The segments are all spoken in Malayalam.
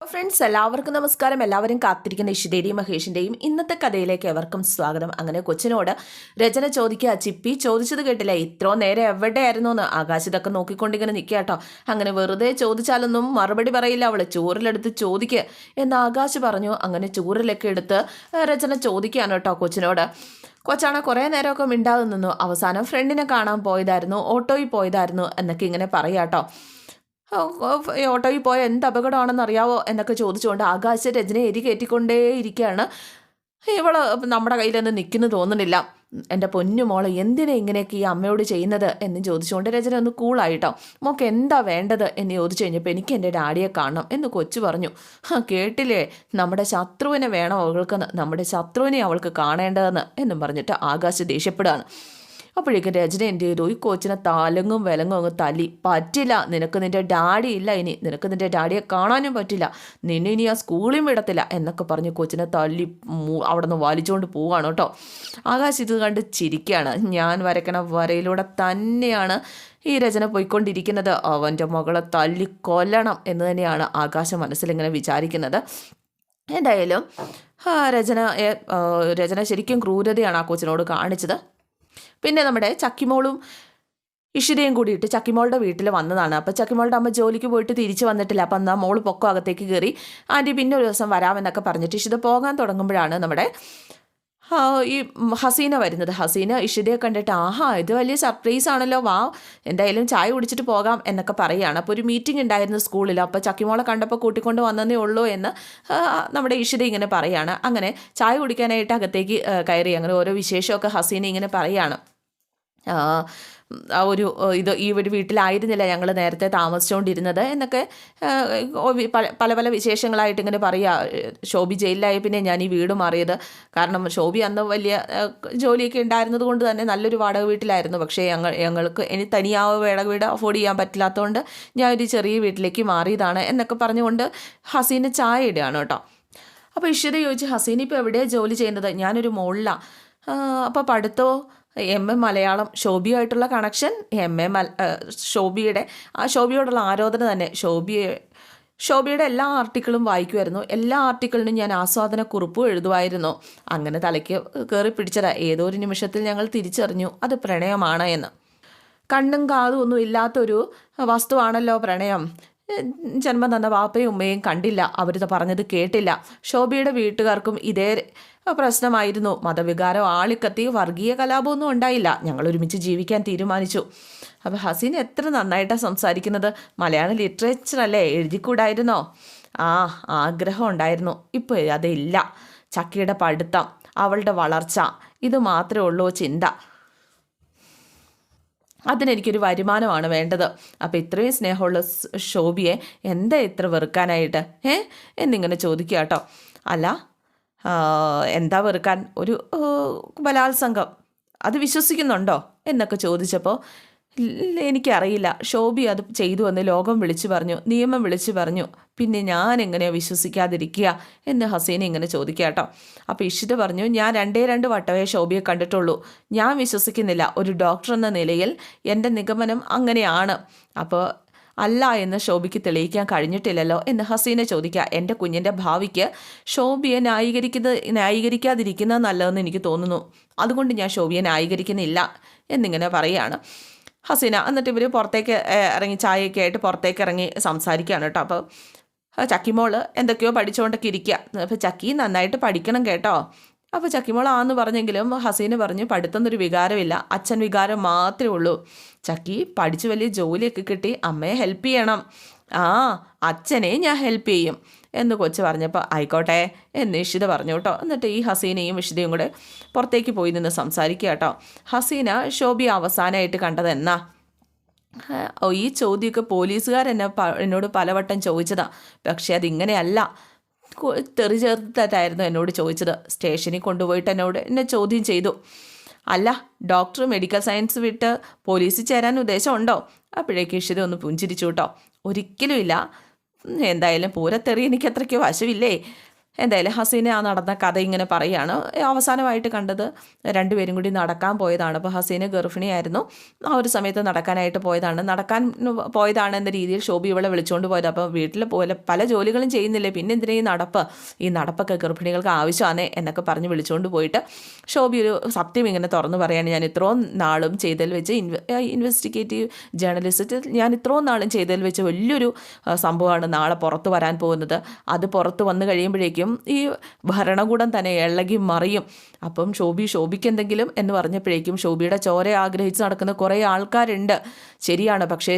ഫ്രണ്ട്സ് എല്ലാവർക്കും നമസ്കാരം. എല്ലാവരും കാത്തിരിക്കുന്ന ഇഷിതേരിയും മഹേഷിന്റെയും ഇന്നത്തെ കഥയിലേക്ക് എവർക്കും സ്വാഗതം. അങ്ങനെ കൊച്ചിനോട് രചന ചോദിക്കുക ചിപ്പി ചോദിച്ചത് കേട്ടില്ല? ഇത്രോ നേരെ എവിടെയായിരുന്നു എന്ന് ആകാശത്തൊക്കെ നോക്കിക്കൊണ്ടിങ്ങനെ നിൽക്കുക കേട്ടോ. അങ്ങനെ വെറുതെ ചോദിച്ചാലൊന്നും മറുപടി പറയില്ല. അവൾ ചൂറിലെടുത്ത് ചോദിക്കുക എന്ന് ആകാശ് പറഞ്ഞു. അങ്ങനെ ചൂറിലൊക്കെ എടുത്ത് രചന ചോദിക്കുകയാണ് കേട്ടോ കൊച്ചിനോട്. കൊച്ചാണ് കുറേ നേരമൊക്കെ മിണ്ടാതെ നിന്നു. അവസാനം ഫ്രണ്ടിനെ കാണാൻ പോയതായിരുന്നു ഓട്ടോയിൽ പോയതായിരുന്നു എന്നൊക്കെ ഇങ്ങനെ പറയാട്ടോ ഓട്ടോയിൽ പോയ എന്ത് അപകടമാണെന്ന് അറിയാവോ എന്നൊക്കെ ചോദിച്ചുകൊണ്ട് ആകാശ രചനയെ എരി കയറ്റിക്കൊണ്ടേ ഇരിക്കുകയാണ്. ഇവൾ നമ്മുടെ കയ്യിലൊന്നും നിൽക്കുന്നു തോന്നുന്നില്ല. എന്റെ പൊന്നു മോൾ എന്തിനാ ഇങ്ങനെയൊക്കെ ഈ അമ്മയോട് ചെയ്യുന്നത് എന്ന് ചോദിച്ചുകൊണ്ട് രചന ഒന്ന് കൂളായിട്ടോ മോക്ക് എന്താ വേണ്ടത് എന്ന് ചോദിച്ചു കഴിഞ്ഞപ്പോൾ എനിക്ക് എന്റെ ഡാഡിയെ കാണണം എന്ന് കൊച്ചു പറഞ്ഞു. കേട്ടില്ലേ? നമ്മുടെ ശത്രുവിനെ വേണം അവൾക്കെന്ന് നമ്മുടെ ശത്രുവിനെ അവൾക്ക് കാണേണ്ടതെന്ന് എന്നും പറഞ്ഞിട്ട് ആകാശ് ദേഷ്യപ്പെടുകയാണ്. അപ്പോഴേക്കും രചന എന്ത് ചെയ്തു? ഈ കോച്ചിനെ താലങ്ങും വിലങ്ങും അങ്ങ് തല്ലി. പറ്റില്ല നിനക്ക് നിന്റെ ഡാഡി ഇല്ല ഇനി. നിനക്ക് നിന്റെ ഡാഡിയെ കാണാനും പറ്റില്ല. നിന്നെ ഇനി ആ സ്കൂളിൽ വിടത്തില്ല എന്നൊക്കെ പറഞ്ഞ് കൊച്ചിനെ തല്ലി അവിടെ നിന്ന് വലിച്ചുകൊണ്ട് പോവാണ് കേട്ടോ. ആകാശ് ഇത് കണ്ട് ചിരിക്കുകയാണ് ഞാൻ വരയ്ക്കണ വരയിലൂടെ തന്നെയാണ് ഈ രചന പോയിക്കൊണ്ടിരിക്കുന്നത്. അവന്റെ മകളെ തല്ലി കൊല്ലണം എന്ന് തന്നെയാണ് ആകാശം മനസ്സിലിങ്ങനെ വിചാരിക്കുന്നത്. എന്തായാലും രചന രചന ശരിക്കും ക്രൂരതയാണ് ആ കൊച്ചിനോട് കാണിച്ചത്. പിന്നെ നമ്മുടെ ചക്കിമോളും ഇഷിതയും കൂടിയിട്ട് ചക്കിമോളുടെ വീട്ടിൽ വന്നതാണ്. അപ്പോൾ ചക്കിമോളുടെ അമ്മ ജോലിക്ക് പോയിട്ട് തിരിച്ച് വന്നിട്ടില്ല. അപ്പം എന്നാൽ മോൾ പൊക്കം അകത്തേക്ക് കയറി ആന്റി പിന്നെ ഒരു ദിവസം വരാമെന്നൊക്കെ പറഞ്ഞിട്ട് ഇഷിത പോകാൻ തുടങ്ങുമ്പോഴാണ് നമ്മുടെ ഈ ഹസീന വരുന്നത്. ഹസീന ഇഷിതയെ കണ്ടിട്ട് ആഹാ ഇത് വലിയ സർപ്രൈസ് ആണല്ലോ വാ എന്തായാലും ചായ കുടിച്ചിട്ട് പോകാം എന്നൊക്കെ പറയുകയാണ് അപ്പോൾ ഒരു മീറ്റിംഗ് ഉണ്ടായിരുന്നു സ്കൂളിൽ. അപ്പോൾ ചക്കിമോളെ കണ്ടപ്പോൾ കൂട്ടിക്കൊണ്ട് വന്നതേ ഉള്ളൂ എന്ന് നമ്മുടെ ഇഷിത ഇങ്ങനെ പറയുകയാണ് അങ്ങനെ ചായ കുടിക്കാനായിട്ട് അകത്തേക്ക് കയറി. അങ്ങനെ ഓരോ വിശേഷമൊക്കെ ഹസീന ഇങ്ങനെ പറയുകയാണ് ആ ഒരു ഇത് ഈ ഒരു വീട്ടിലായിരുന്നില്ല ഞങ്ങൾ നേരത്തെ താമസിച്ചുകൊണ്ടിരുന്നത് എന്നൊക്കെ പല പല വിശേഷങ്ങളായിട്ട് ഇങ്ങനെ പറയുക ശോഭി ജയിലിലായ പിന്നെ ഞാൻ ഈ വീട് മാറിയത്. കാരണം ശോഭി അന്ന് വലിയ ജോലിയൊക്കെ ഉണ്ടായിരുന്നത് കൊണ്ട് തന്നെ നല്ലൊരു വാടക വീട്ടിലായിരുന്നു. പക്ഷേ ഞങ്ങൾ ഞങ്ങൾക്ക് ഇനി തനിയാവ് വാടക വീട് അഫോർഡ് ചെയ്യാൻ പറ്റില്ലാത്തതുകൊണ്ട് ഞാൻ ഒരു ചെറിയ വീട്ടിലേക്ക് മാറിയതാണ് എന്നൊക്കെ പറഞ്ഞുകൊണ്ട് ഹസീന ചായ ഇടുകയാണ് കേട്ടോ. അപ്പോൾ ഇഷിത ചോദിച്ചു ഹസീൻ ഇപ്പോൾ എവിടെയാണ് ജോലി ചെയ്യുന്നത്? ഞാനൊരു മോളിലാണ് അപ്പോൾ പഠിത്തമോ എം എ മലയാളം ശോഭിയായിട്ടുള്ള കണക്ഷൻ എം എ മല ശോഭിയുടെ ആ ശോഭിയോടുള്ള ആരോധന തന്നെ. ശോഭിയെ ശോഭയുടെ എല്ലാ ആർട്ടിക്കിളും വായിക്കുമായിരുന്നു എല്ലാ ആർട്ടിക്കിളിനും ഞാൻ ആസ്വാദന കുറിപ്പും എഴുതുമായിരുന്നു അങ്ങനെ തലയ്ക്ക് കയറി പിടിച്ചതാ. ഏതോ ഒരു നിമിഷത്തിൽ ഞങ്ങൾ തിരിച്ചറിഞ്ഞു അത് പ്രണയമാണ് എന്ന്. കണ്ണും കാതും ഒന്നും ഇല്ലാത്തൊരു വസ്തുവാണല്ലോ പ്രണയം. ജന്മം തന്ന വാപ്പയും ഉമ്മയും കണ്ടില്ല. അവരിത് പറഞ്ഞത് കേട്ടില്ല. ശോഭയുടെ വീട്ടുകാർക്കും ഇതേ പ്രശ്നമായിരുന്നു. മതവികാരം ആളിക്കത്തി വർഗീയ കലാപമൊന്നും ഉണ്ടായില്ല. ഞങ്ങൾ ഒരുമിച്ച് ജീവിക്കാൻ തീരുമാനിച്ചു. അപ്പോൾ ഹസീൻ എത്ര നന്നായിട്ടാണ് സംസാരിക്കുന്നത്. മലയാള ലിറ്ററേച്ചർ അല്ലേ? എഴുതിക്കൂടായിരുന്നോ? ആ ആഗ്രഹം ഉണ്ടായിരുന്നു. ഇപ്പോൾ അതില്ല. ചക്കിയുടെ പഠിത്തം അവളുടെ വളർച്ച ഇത് മാത്രമേ ഉള്ളൂ ചിന്ത. അതിനെനിക്കൊരു വരുമാനമാണ് വേണ്ടത്. അപ്പോൾ ഇത്രയും സ്നേഹമുള്ള ശോഭിയെ എന്താ ഇത്ര വെറുക്കാനായിട്ട്? ഏ? എന്നിങ്ങനെ ചോദിക്കുക കേട്ടോ. അല്ല എന്താ വെറുക്കാൻ? ഒരു ബലാത്സംഗം. അത് വിശ്വസിക്കുന്നുണ്ടോ? എന്നൊക്കെ ചോദിച്ചപ്പോൾ എനിക്കറിയില്ല. ഷോബി അത് ചെയ്തു എന്ന് ലോകം വിളിച്ചു പറഞ്ഞു നിയമം വിളിച്ചു പറഞ്ഞു. പിന്നെ ഞാൻ എങ്ങനെയാണ് വിശ്വസിക്കാതിരിക്കുക എന്ന് ഹസീന ഇങ്ങനെ ചോദിക്കുക കേട്ടോ. അപ്പോൾ ഇഷിത പറഞ്ഞു ഞാൻ രണ്ടേ രണ്ട് വട്ടമേ ഷോബിയെ കണ്ടിട്ടുള്ളൂ. ഞാൻ വിശ്വസിക്കുന്നില്ല. ഒരു ഡോക്ടർ എന്ന നിലയിൽ എന്റെ നിഗമനം അങ്ങനെയാണ്. അപ്പോൾ അല്ല എന്ന് ശോഭിക്ക് തെളിയിക്കാൻ കഴിഞ്ഞിട്ടില്ലല്ലോ എന്ന് ഹസീന ചോദിക്കുക. എന്റെ കുഞ്ഞിന്റെ ഭാവിക്ക് ശോഭിയെ ന്യായീകരിക്കുന്നത് ന്യായീകരിക്കാതിരിക്കുന്നത് നല്ലതെന്ന് എനിക്ക് തോന്നുന്നു. അതുകൊണ്ട് ഞാൻ ശോഭിയെ ന്യായീകരിക്കുന്നില്ല എന്നിങ്ങനെ പറയുകയാണ് ഹസീന. എന്നിട്ട് ഇവർ പുറത്തേക്ക് ഇറങ്ങി ചായയൊക്കെ ആയിട്ട് പുറത്തേക്ക് ഇറങ്ങി സംസാരിക്കുകയാണ് കേട്ടോ. അപ്പോൾ ചക്കിമോൾ എന്തൊക്കെയോ പഠിച്ചുകൊണ്ടൊക്കെ ഇരിക്കുക. അപ്പോൾ ചക്കി നന്നായിട്ട് പഠിക്കണം കേട്ടോ. അപ്പോൾ ചക്കിമോൾ ആന്ന് പറഞ്ഞെങ്കിലും ഹസീന പറഞ്ഞു പഠിത്തം വികാരമില്ല. അച്ഛൻ വികാരം മാത്രമേ ഉള്ളൂ. ചക്കി പഠിച്ച് വലിയ ജോലിയൊക്കെ കിട്ടി അമ്മയെ ഹെൽപ്പ് ചെയ്യണം. ആ അച്ഛനെ ഞാൻ ഹെൽപ്പ് ചെയ്യും എന്ന് കൊച്ച് പറഞ്ഞപ്പോൾ ആയിക്കോട്ടെ എന്ന് ഇഷിത പറഞ്ഞു കേട്ടോ. എന്നിട്ട് ഈ ഹസീനയും ഇഷിതയും കൂടെ പുറത്തേക്ക് പോയി നിന്ന് സംസാരിക്കുക കേട്ടോ. ഹസീന ശോഭി അവസാനമായിട്ട് കണ്ടത് എന്നാ? ഈ ചോദ്യമൊക്കെ പോലീസുകാർ എന്നെ എന്നോട് പലവട്ടം ചോദിച്ചതാ. പക്ഷേ അതിങ്ങനെയല്ല. തെറി ചേർത്തിട്ടായിരുന്നു എന്നോട് ചോദിച്ചത്. സ്റ്റേഷനിൽ കൊണ്ടുപോയിട്ട് എന്നോട് എന്നെ ചോദ്യം ചെയ്തു. അല്ല ഡോക്ടർ മെഡിക്കൽ സയൻസ് വിട്ട് പോലീസിൽ ചേരാൻ ഉദ്ദേശമുണ്ടോ? അപ്പോഴേക്ക് ഇഷിത ഒന്ന് പുഞ്ചിരിച്ചു കേട്ടോ. ഒരിക്കലുമില്ല. എന്തായാലും പൂരത്തെറി എനിക്ക് അത്രയ്ക്ക് വശമില്ലേ? എന്തായാലും ഹസീന ആ നടന്ന കഥ ഇങ്ങനെ പറയുകയാണ് അവസാനമായിട്ട് കണ്ടത് രണ്ടുപേരും കൂടി നടക്കാൻ പോയതാണ്. അപ്പോൾ ഹസീന ഗർഭിണിയായിരുന്നു. ആ ഒരു സമയത്ത് നടക്കാനായിട്ട് പോയതാണ്. നടക്കാൻ പോയതാണ് എന്ന രീതിയിൽ ശോഭി ഇവളെ വിളിച്ചുകൊണ്ട് പോയത്. അപ്പോൾ വീട്ടിൽ പോലെ പല ജോലികളും ചെയ്യുന്നില്ലേ? പിന്നെ എന്തിനാ ഈ നടപ്പ്? ഈ നടപ്പൊക്കെ ഗർഭിണികൾക്ക് ആവശ്യമാണ് എന്നൊക്കെ പറഞ്ഞ് വിളിച്ചുകൊണ്ട് പോയിട്ട് ശോഭി ഒരു സത്യം ഇങ്ങനെ തുറന്നു പറയാണ്. ഞാൻ ഇത്രയും നാളും ചെയ്തതിൽ വെച്ച് ഇൻവെസ്റ്റിഗേറ്റീവ് ജേർണലിസ്റ്റ് ഞാൻ ഇത്രയും നാളും ചെയ്തതിൽ വെച്ച് വലിയൊരു സംഭവമാണ് നാളെ പുറത്ത് വരാൻ പോകുന്നത്. അത് പുറത്ത് വന്നു കഴിയുമ്പോഴേക്കും ഈ ഭരണകൂടം തന്നെ ഇളകി മറിയും. അപ്പം ശോഭി ശോഭിക്ക് എന്തെങ്കിലും എന്ന് പറഞ്ഞപ്പോഴേക്കും ശോഭിയുടെ ചോര ആഗ്രഹിച്ച് നടക്കുന്ന കുറേ ആൾക്കാരുണ്ട്. ശരിയാണ്. പക്ഷേ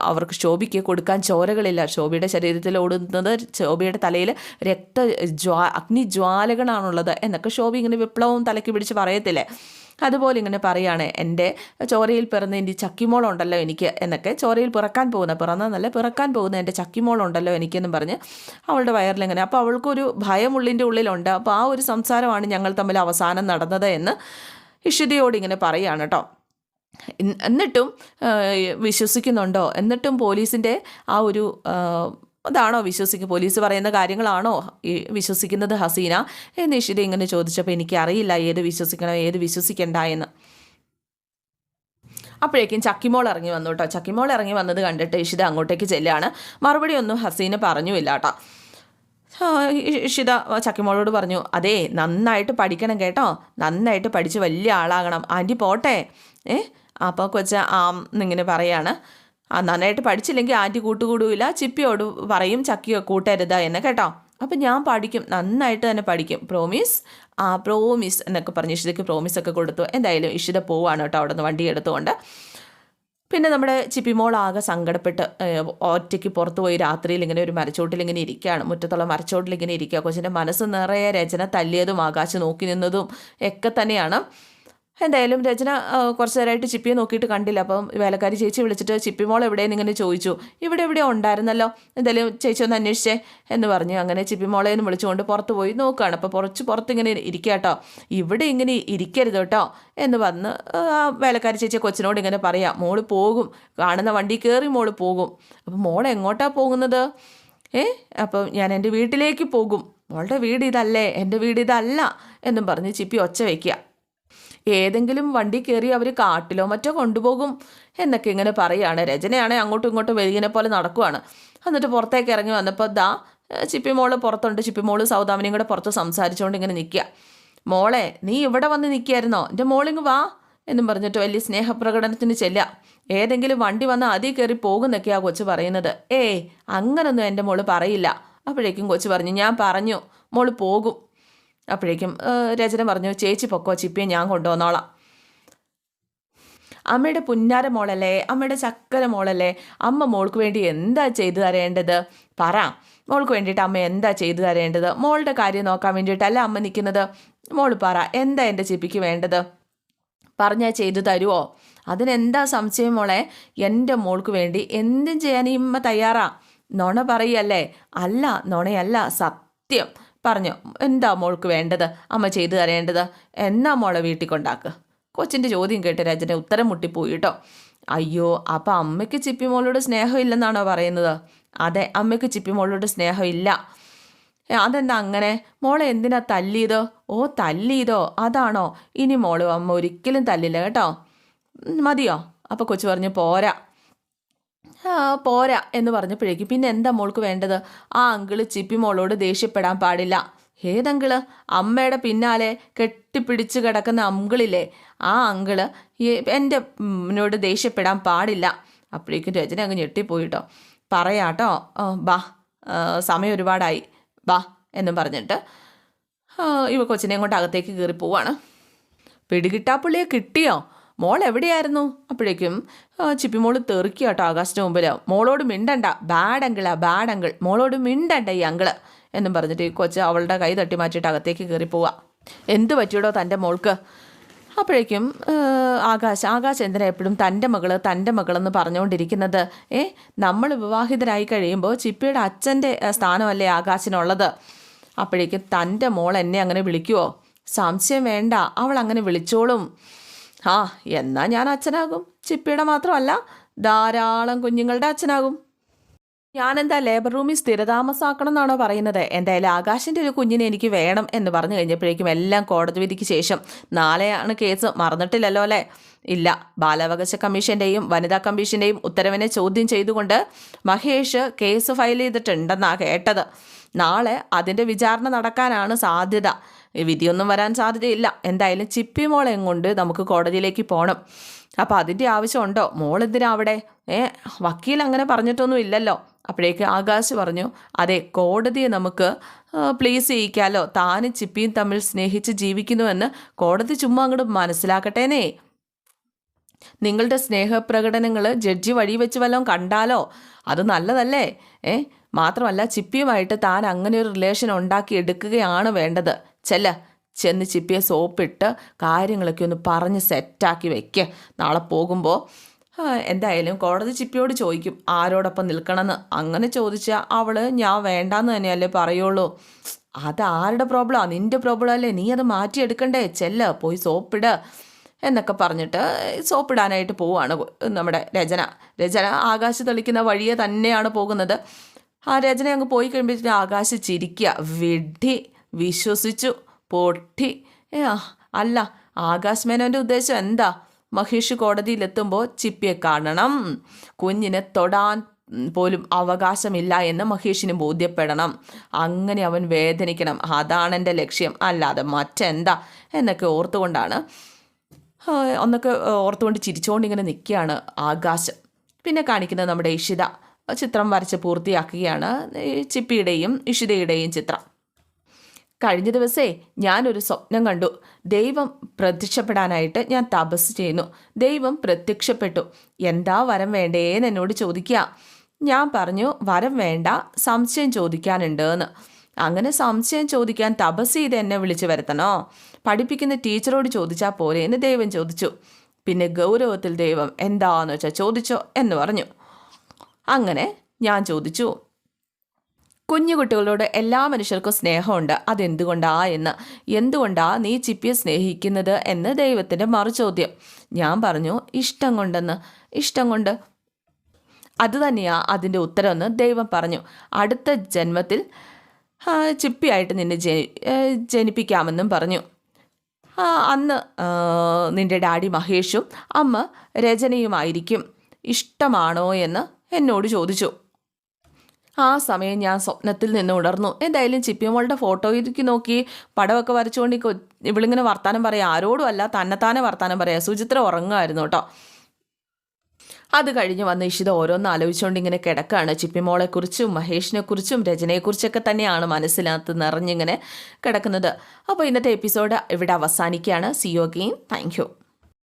അവർക്ക് ശോഭിക്ക് കൊടുക്കാൻ ചോരകളില്ല. ശോഭിയുടെ ശരീരത്തിൽ ഓടുന്നത് ശോഭിയുടെ തലയിൽ രക്ത ജ്വാ അഗ്നിജ്വാലകളാണുള്ളത്. എന്നൊക്കെ ശോഭി ഇങ്ങനെ വിപ്ലവം തലയ്ക്ക് പിടിച്ച് പറയത്തില്ലേ? അതുപോലെ ഇങ്ങനെ പറയുകയാണ് എന്റെ ചോരയിൽ പിറന്ന എന്റെ ചക്കിമോളുണ്ടല്ലോ എനിക്ക് എന്നൊക്കെ. ചോരയിൽ പിറക്കാൻ പോകുന്ന പിറന്നതല്ല പിറക്കാൻ പോകുന്ന എന്റെ ചക്കിമോളുണ്ടല്ലോ എനിക്കെന്നും പറഞ്ഞ് അവളുടെ വയറിലിങ്ങനെ. അപ്പോൾ അവൾക്കൊരു ഭയം ഉള്ളിന്റെ ഉള്ളിലുണ്ട്. അപ്പോൾ ആ ഒരു സംസാരമാണ് ഞങ്ങൾ തമ്മിൽ അവസാനം നടന്നത് എന്ന് ഇഷിതയോട് ഇങ്ങനെ പറയുകയാണ് കേട്ടോ. എന്നിട്ടും വിശ്വസിക്കുന്നുണ്ടോ? എന്നിട്ടും പോലീസിന്റെ ആ ഒരു അതാണോ വിശ്വസിക്കുക പോലീസ് പറയുന്ന കാര്യങ്ങളാണോ ഈ വിശ്വസിക്കുന്നത് ഹസീന? എന്ന് ഇഷിത ഇങ്ങനെ ചോദിച്ചപ്പോൾ എനിക്ക് അറിയില്ല ഏത് വിശ്വസിക്കണം ഏത് വിശ്വസിക്കണ്ട എന്ന്. അപ്പോഴേക്കും ചക്കിമോൾ ഇറങ്ങി വന്നു കേട്ടോ. ചക്കിമോൾ ഇറങ്ങി വന്നത് കണ്ടിട്ട് ഇഷിത അങ്ങോട്ടേക്ക് ചെല്ലുകയാണ്. മറുപടി ഒന്നും ഹസീന പറഞ്ഞുമില്ല കേട്ടോ. ഇഷിത ചക്കിമോളോട് പറഞ്ഞു അതേ നന്നായിട്ട് പഠിക്കണം കേട്ടോ. നന്നായിട്ട് പഠിച്ച് വലിയ ആളാകണം. ആന്റി പോട്ടെ. ഏ അപ്പോൾ കൊച്ച ആം എന്നിങ്ങനെ പറയാണ്. ആ നന്നായിട്ട് പഠിച്ചില്ലെങ്കിൽ ആന്റി കൂട്ടുകൂടൂല ചിപ്പിയോട് പറയും ചക്കിയോ കൂട്ടരുത് എന്ന് കേട്ടോ. അപ്പം ഞാൻ പഠിക്കും നന്നായിട്ട് തന്നെ പഠിക്കും. പ്രോമിസ് ആ പ്രോമിസ് എന്നൊക്കെ പറഞ്ഞ് ഇഷിതയ്ക്ക് പ്രോമിസ് ഒക്കെ കൊടുത്തു. എന്തായാലും ഇഷിത പോവാണ് കേട്ടോ അവിടെ നിന്ന് വണ്ടി എടുത്തുകൊണ്ട്. പിന്നെ നമ്മുടെ ചിപ്പിമോൾ ആകെ സങ്കടപ്പെട്ട് ഒറ്റയ്ക്ക് പുറത്ത് പോയി രാത്രിയിൽ ഇങ്ങനെ ഒരു മരച്ചോട്ടിൽ ഇങ്ങനെ ഇരിക്കുകയാണ്. മുറ്റത്തുള്ള മരച്ചോട്ടിൽ ഇങ്ങനെ ഇരിക്കുക. കൊച്ചിന്റെ മനസ്സ് നിറയെ രചന തല്ലിയതും ആകാശം നോക്കി നിന്നതും ഒക്കെ തന്നെയാണ്. എന്തായാലും രചന കുറച്ച് നേരമായിട്ട് ചിപ്പിയെ നോക്കിയിട്ട് കണ്ടില്ല. അപ്പം വേലക്കാരി ചേച്ചി വിളിച്ചിട്ട് ചിപ്പി മോൾ എവിടെയെന്ന് ഇങ്ങനെ ചോദിച്ചു. ഇവിടെ എവിടെയോ ഉണ്ടായിരുന്നല്ലോ. എന്തായാലും ചേച്ചി ഒന്ന് അന്വേഷിച്ചേ എന്ന് പറഞ്ഞു. അങ്ങനെ ചിപ്പി മോളെ എന്ന് വിളിച്ചുകൊണ്ട് പുറത്ത് പോയി നോക്കുകയാണ് അപ്പോൾ കുറച്ച് പുറത്ത് ഇങ്ങനെ ഇരിക്കുക കേട്ടോ ഇവിടെ ഇങ്ങനെ ഇരിക്കരുത് കേട്ടോ എന്ന് പറഞ്ഞ് ആ വേലക്കാരി ചേച്ചി കൊച്ചിനോട് ഇങ്ങനെ പറയാം മോൾ പോകും. കാണുന്ന വണ്ടി കയറി മോൾ പോകും. അപ്പോൾ മോൾ എങ്ങോട്ടാണ് പോകുന്നത്? ഏ അപ്പം ഞാൻ എന്റെ വീട്ടിലേക്ക് പോകും. മോളുടെ വീട് ഇതല്ലേ എന്റെ വീട് ഇതല്ല എന്നും പറഞ്ഞ് ചിപ്പി ഒച്ച വയ്ക്കുക ഏതെങ്കിലും വണ്ടി കയറി അവർ കാട്ടിലോ മറ്റോ കൊണ്ടുപോകും എന്നൊക്കെ ഇങ്ങനെ പറയുകയാണ് രചനയാണെങ്കിൽ അങ്ങോട്ടും ഇങ്ങോട്ടും വെലിയനെ പോലെ നടക്കുവാണ്. എന്നിട്ട് പുറത്തേക്ക് ഇറങ്ങി വന്നപ്പോൾ ദാ ചിപ്പിമോൾ പുറത്തുണ്ട്. ചിപ്പിമോൾ സൗദാമിനിയും കൂടെ പുറത്ത് സംസാരിച്ചുകൊണ്ട് ഇങ്ങനെ നിൽക്കുക മോളെ നീ ഇവിടെ വന്ന് നിൽക്കുകയായിരുന്നോ എന്റെ മോളിങ് വാ എന്നും പറഞ്ഞിട്ട് വലിയ സ്നേഹപ്രകടനത്തിന് ചെല്ലുക. ഏതെങ്കിലും വണ്ടി വന്ന് അതി കയറി പോകുന്നൊക്കെയാ കൊച്ചു പറയുന്നത്. ഏയ് അങ്ങനൊന്നും എന്റെ മോൾ പറയില്ല. അപ്പോഴേക്കും കൊച്ചു പറഞ്ഞു ഞാൻ പറഞ്ഞു മോൾ പോകും. അപ്പോഴേക്കും രചന പറഞ്ഞു ചേച്ചി പൊക്കോ ചിപ്പിയെ ഞാൻ കൊണ്ടുവന്നോളാം. അമ്മയുടെ പുന്നാര മോളല്ലേ അമ്മയുടെ ചക്കര മോളല്ലേ അമ്മ മോൾക്ക് വേണ്ടി എന്താ ചെയ്തു തരേണ്ടത്? പറ. മോൾക്ക് വേണ്ടിയിട്ട് അമ്മ എന്താ ചെയ്തു തരേണ്ടത്? മോളുടെ കാര്യം നോക്കാൻ വേണ്ടിയിട്ടല്ല അമ്മ നിൽക്കുന്നത്? മോൾ പറ എന്താ എന്റെ ചിപ്പിക്ക് വേണ്ടത്? പറഞ്ഞാൽ ചെയ്തു തരുമോ അതിനെന്താ സംശയം മോളെ? എന്റെ മോൾക്ക് വേണ്ടി എന്തും ചെയ്യാൻ അമ്മ തയ്യാറാ. നുണ പറയല്ലേ? അല്ല നുണയല്ല സത്യം. പറഞ്ഞു എന്താ മോൾക്ക് വേണ്ടത്? അമ്മ ചെയ്തു തരേണ്ടത്? എന്നാ മോളെ വീട്ടിൽ കൊണ്ടാക്കുക കൊച്ചിന്റെ ചോദ്യം കേട്ട് രജന ഉത്തരം മുട്ടിപ്പോയി കേട്ടോ അയ്യോ അപ്പം അമ്മയ്ക്ക് ചിപ്പിമോളോട് സ്നേഹം ഇല്ലെന്നാണോ പറയുന്നത്? അതെ അമ്മയ്ക്ക് ചിപ്പിമോളോട് സ്നേഹം ഇല്ല അതെന്താ അങ്ങനെ? മോളെ എന്തിനാ തല്ലിയതോ? ഓ തല്ലിയതോ? അതാണോ? ഇനി മോൾ അമ്മ ഒരിക്കലും തല്ലില്ല കേട്ടോ. മതിയോ? അപ്പോൾ കൊച്ചു പറഞ്ഞു പോരാ. പോരാ എന്ന് പറഞ്ഞപ്പോഴേക്കും പിന്നെ എന്താ മോൾക്ക് വേണ്ടത്? ആ അങ്കിൾ ചിപ്പി മോളോട് ദേഷ്യപ്പെടാൻ പാടില്ല. ഏതങ്കിൾ? അമ്മയുടെ പിന്നാലെ കെട്ടിപ്പിടിച്ച് കിടക്കുന്ന അങ്കിളില്ലേ? ആ അങ്കിൾ എന്റെ എന്നോട് ദേഷ്യപ്പെടാൻ പാടില്ല. അപ്പോഴേക്കും രചന അങ്ങ് ഞെട്ടിപ്പോയിട്ടോ. പറയാട്ടോ ബാ സമയം ഒരുപാടായി. ബാ എന്നും പറഞ്ഞിട്ട് ഇവ കൊച്ചിനെ കൊണ്ട് അകത്തേക്ക് കയറി പോവാണ് പിടികിട്ടാപ്പുള്ളിയെ കിട്ടിയോ? മോൾ എവിടെയായിരുന്നു? അപ്പോഴേക്കും ചിപ്പിമോൾ തെറുക്കി കേട്ടോ ആകാശിന്റെ മുമ്പിൽ മോളോട് മിണ്ടണ്ട. ബാഡ് അങ്കിളാ ബാഡ് അങ്കിൾ മോളോട് മിണ്ടണ്ട ഈ അങ്കിൾ എന്നും പറഞ്ഞിട്ട് ഈ കൊച്ച് അവളുടെ കൈ തട്ടി മാറ്റിയിട്ട് അകത്തേക്ക് കയറി പോവാ. എന്ത് പറ്റിയടോ തന്റെ മോൾക്ക്? അപ്പോഴേക്കും ആകാശ് ആകാശ് എന്തിനാ എപ്പോഴും തന്റെ മകൾ തന്റെ മകളെന്ന് പറഞ്ഞുകൊണ്ടിരിക്കുന്നത്? ഏ നമ്മൾ വിവാഹിതരായി കഴിയുമ്പോൾ ചിപ്പിയുടെ അച്ഛന്റെ സ്ഥാനമല്ലേ ആകാശിനുള്ളത്? അപ്പോഴേക്കും തന്റെ മോൾ എന്നെ അങ്ങനെ വിളിക്കുവോ? സംശയം വേണ്ട. അവൾ അങ്ങനെ വിളിച്ചോളും. ആ എന്നാ ഞാൻ അച്ഛനാകും. ചിപ്പിയുടെ മാത്രമല്ല ധാരാളം കുഞ്ഞുങ്ങളുടെ അച്ഛനാകും. ഞാനെന്താ ലേബർ റൂമിൽ സ്ഥിരതാമസമാക്കണം എന്നാണോ പറയുന്നത്? എന്തായാലും ആകാശിന്റെ ഒരു കുഞ്ഞിനെ എനിക്ക് വേണം എന്ന് പറഞ്ഞു കഴിഞ്ഞപ്പോഴേക്കും എല്ലാം കോടതി വിധിക്ക് ശേഷം നാളെയാണ് കേസ്. മറന്നിട്ടില്ലല്ലോ അല്ലേ? ഇല്ല ബാലാവകാശ കമ്മീഷന്റെയും വനിതാ കമ്മീഷന്റെയും ഉത്തരവിനെ ചോദ്യം ചെയ്തുകൊണ്ട് മഹേഷ് കേസ് ഫയൽ ചെയ്തിട്ടുണ്ടെന്നാണ് കേട്ടത്. നാളെ അതിന്റെ വിചാരണ നടക്കാനാണ് സാധ്യത. വിധിയൊന്നും വരാൻ സാധ്യതയില്ല. എന്തായാലും ചിപ്പി മോളെയും കൊണ്ട് നമുക്ക് കോടതിയിലേക്ക് പോകണം അപ്പോൾ അതിന്റെ ആവശ്യമുണ്ടോ? മോളെന്തിനാ അവിടെ? ഏ വക്കീൽ അങ്ങനെ പറഞ്ഞിട്ടൊന്നും ഇല്ലല്ലോ. അപ്പോഴേക്ക് ആകാശ് പറഞ്ഞു അതെ കോടതിയെ നമുക്ക് പ്ലീസ് ചെയ്യിക്കാമല്ലോ താനും ചിപ്പിയും തമ്മിൽ സ്നേഹിച്ച് ജീവിക്കുന്നുവെന്ന് കോടതി ചുമ്മാ അങ്ങോട്ട് മനസ്സിലാക്കട്ടേനേ നിങ്ങളുടെ സ്നേഹപ്രകടനങ്ങൾ ജഡ്ജി വഴി വെച്ച് വല്ലതും കണ്ടാലോ? അത് നല്ലതല്ലേ? ഏ മാത്രമല്ല ചിപ്പിയുമായിട്ട് താൻ അങ്ങനെ ഒരു റിലേഷൻ ഉണ്ടാക്കി എടുക്കുകയാണ് വേണ്ടത്. ചെല്ല. ചെന്ന് ചിപ്പിയെ സോപ്പിട്ട് കാര്യങ്ങളൊക്കെ ഒന്ന് പറഞ്ഞ് സെറ്റാക്കി വെക്ക്. നാളെ പോകുമ്പോൾ എന്തായാലും കോടതി ചിപ്പിയോട് ചോദിക്കും ആരോടൊപ്പം നിൽക്കണമെന്ന്? അങ്ങനെ ചോദിച്ചാൽ അവൾ ഞാൻ വേണ്ടാന്ന് തന്നെയല്ലേ പറയുള്ളൂ. അത് ആരുടെ പ്രോബ്ലമാണ് നിന്റെ പ്രോബ്ലം അല്ലേ? നീ അത് മാറ്റിയെടുക്കണ്ടേ? ചെല്ല പോയി സോപ്പിട്. എന്നൊക്കെ പറഞ്ഞിട്ട് സോപ്പിടാനായിട്ട് പോവുകയാണ് നമ്മുടെ രചന. രചന ആകാശ തെളിക്കുന്ന വഴിയെ തന്നെയാണ് പോകുന്നത്. ആ രചന അങ്ങ് പോയി കഴിയുമ്പോഴത്തേക്കും ആകാശ ചിരിക്കുക വിഡി വിശ്വസിച്ചു. പൊട്ടി. അല്ല ആകാശ് മേനോന്റെ ഉദ്ദേശം എന്താ? മഹേഷ് കോടതിയിലെത്തുമ്പോൾ ചിപ്പിയെ കാണണം. കുഞ്ഞിനെ തൊടാൻ പോലും അവകാശമില്ല എന്ന് മഹേഷിന് ബോധ്യപ്പെടണം. അങ്ങനെ അവൻ വേദനിക്കണം. അതാണ് എന്റെ ലക്ഷ്യം. അല്ലാതെ മറ്റെന്താ? എന്നൊക്കെ ഓർത്തുകൊണ്ടാണ്. ഒന്നൊക്കെ ഓർത്തുകൊണ്ട് ചിരിച്ചുകൊണ്ട് ഇങ്ങനെ നിൽക്കുകയാണ് ആകാശം. പിന്നെ കാണിക്കുന്നത് നമ്മുടെ ഇഷിത. ചിത്രം വരച്ച് പൂർത്തിയാക്കുകയാണ്. ചിപ്പിയുടെയും ഇഷിതയുടെയും ചിത്രം. കഴിഞ്ഞ ദിവസേ ഞാനൊരു സ്വപ്നം കണ്ടു. ദൈവം പ്രത്യക്ഷപ്പെടാനായിട്ട് ഞാൻ തപസ് ചെയ്യുന്നു. ദൈവം പ്രത്യക്ഷപ്പെട്ടു. എന്താ വരം വേണ്ടേന്ന് എന്നോട് ചോദിക്കുക ഞാൻ പറഞ്ഞു വരം വേണ്ട സംശയം ചോദിക്കാനുണ്ട് എന്ന് അങ്ങനെ സംശയം ചോദിക്കാൻ തപസ് ചെയ്ത് എന്നെ വിളിച്ചു വരുത്തണോ? പഠിപ്പിക്കുന്ന ടീച്ചറോട് ചോദിച്ചാൽ പോലെ എന്ന് ദൈവം ചോദിച്ചു. പിന്നെ ഗൗരവത്തിൽ ദൈവം എന്താന്ന് വെച്ചാൽ ചോദിച്ചോ? എന്ന് പറഞ്ഞു. അങ്ങനെ ഞാൻ ചോദിച്ചു. കുഞ്ഞു കുട്ടികളോട് എല്ലാ മനുഷ്യർക്കും സ്നേഹമുണ്ട്. അതെന്തുകൊണ്ടാ എന്ന്? എന്തുകൊണ്ടാ നീ ചിപ്പിയെ സ്നേഹിക്കുന്നത് എന്ന് ദൈവത്തിന്റെ മറുചോദ്യം. ഞാൻ പറഞ്ഞു ഇഷ്ടം കൊണ്ടെന്ന്. ഇഷ്ടം കൊണ്ട്. അതുതന്നെയാ അതിന്റെ ഉത്തരമെന്ന് ദൈവം പറഞ്ഞു. അടുത്ത ജന്മത്തിൽ ചിപ്പിയായിട്ട് നിന്നെ ജനി ജനിപ്പിക്കാമെന്നും പറഞ്ഞു. അന്ന് നിന്റെ ഡാഡി മഹേഷും അമ്മ രചനയുമായിരിക്കും. ഇഷ്ടമാണോ എന്ന് എന്നോട് ചോദിച്ചു. ആ സമയം ഞാൻ സ്വപ്നത്തിൽ നിന്ന് ഉണർന്നു. എന്തായാലും ചിപ്പിയമോളുടെ ഫോട്ടോയ്ക്ക് നോക്കി പടമൊക്കെ വരച്ചുകൊണ്ട് ഇവളിങ്ങനെ വർത്താനം പറയാം. ആരോടും അല്ല തന്നെത്താനെ വർത്താനം പറയാം. സുചിത്ര ഉറങ്ങുമായിരുന്നു കേട്ടോ അത് കഴിഞ്ഞ് വന്ന് ഇഷിത ഓരോന്ന് ആലോചിച്ചുകൊണ്ട് ഇങ്ങനെ കിടക്കുകയാണ് ചിപ്പിമോളെക്കുറിച്ചും മഹേഷിനെക്കുറിച്ചും രചനയെക്കുറിച്ചൊക്കെ തന്നെയാണ് മനസ്സിനകത്ത് നിറഞ്ഞിങ്ങനെ കിടക്കുന്നത്. അപ്പോൾ ഇന്നത്തെ എപ്പിസോഡ് ഇവിടെ അവസാനിക്കുകയാണ്. C you again thank